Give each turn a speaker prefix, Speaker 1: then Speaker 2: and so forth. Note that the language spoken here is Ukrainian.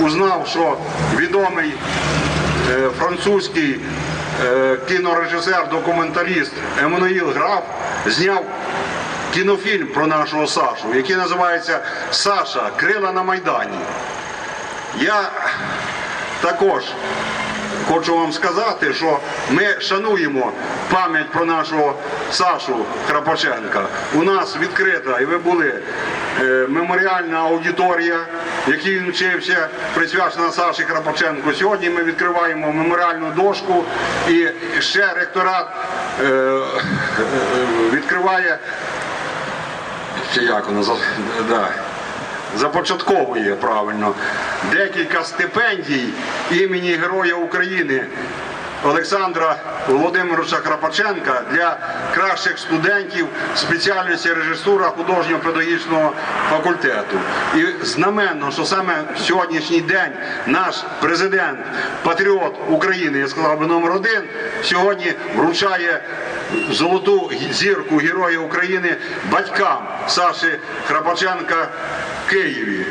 Speaker 1: узнав, що відомий е, французький е, кінорежисер, документаліст Еммануїл Граф зняв кінофільм про нашого Сашу, який називається Саша Крила на Майдані. Я також хочу вам сказати, що ми шануємо пам'ять про нашого Сашу Храпаченка. У нас відкрита, і ви були меморіальна аудиторія, якій він вчився, присвячена Саші Храпаченку. Сьогодні ми відкриваємо меморіальну дошку і ще ректорат е, е, відкриває. Чи як воно да, започатковує правильно декілька стипендій імені Героя України Олександра Володимировича Крапаченка для кращих студентів спеціальності режисура художньо-педагогічного факультету. І знаменно, що саме в сьогоднішній день наш президент, патріот України, я сказав би номер один, сьогодні вручає золоту зірку Героя України батькам Саші Храпаченка в Києві.